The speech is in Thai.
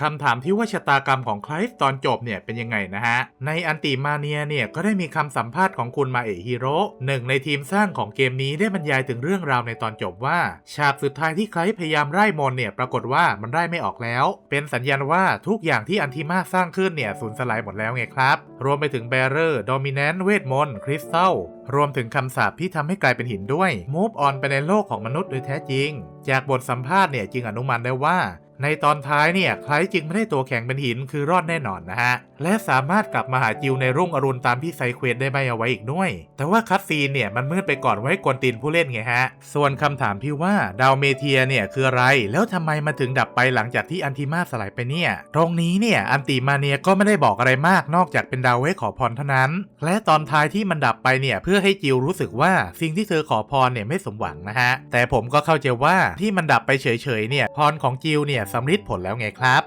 คำถามที่ว่าชะตากรรมของไคลฟ์ตอนจบเนี่ยเป็นยังไงนะฮะ ในอันติมาเนียเนี่ยก็ได้มีคำสัมภาษณ์ของคุณมาเอะฮิโร่หนึ่งในทีมสร้างของเกมนี้ได้บรรยายถึงเรื่องราวในตอนจบว่า ฉากสุดท้ายที่ไคลฟ์พยายามไล่มนเนี่ยปรากฏว่ามันไล่ไม่ออกแล้ว เป็นสัญญาณว่าทุกอย่างที่อันติมาสร้างขึ้นเนี่ยสูญสลายหมดแล้วไงครับ รวมไปถึงแบเรอร์โดมิเนนต์เวทมนต์คริสตัลรวมถึงคำสาปที่ทำให้กลายเป็นหินด้วย move on ไปในโลกของมนุษย์โดยแท้จริง จากบทสัมภาษณ์เนี่ยจึงอนุมันได้ว่า ในตอนท้ายเนี่ยใครจึงไม่ได้ตัวแข็งเป็นหินคือรอดแน่นอนนะฮะ และสามารถกลับมาหาจิวในรุ่งอรุณตามที่ไซเควสได้ใบเอาไว้อีกด้วย แต่ว่าคัตซีนเนี่ยมันมืดไปก่อนไว้กวนตีนผู้เล่นไงฮะ ส่วนคำถามที่ว่าดาวเมเทียเนี่ยคืออะไร แล้วทำไมมันถึงดับไปหลังจากที่อันติมาสลายไปเนี่ย ตรงนี้เนี่ยอันติมาเนียก็ไม่ได้บอกอะไรมากนอกจากเป็นดาวไว้ขอพรเท่านั้น และตอนท้ายที่มันดับไปเนี่ยเพื่อให้จิวรู้สึกว่าสิ่งที่เธอขอพรเนี่ยไม่สมหวังนะฮะ แต่ผมก็เข้าใจว่าที่มันดับไปเฉยๆเนี่ยพรของจิวเนี่ยสำลิดผลแล้วไงครับ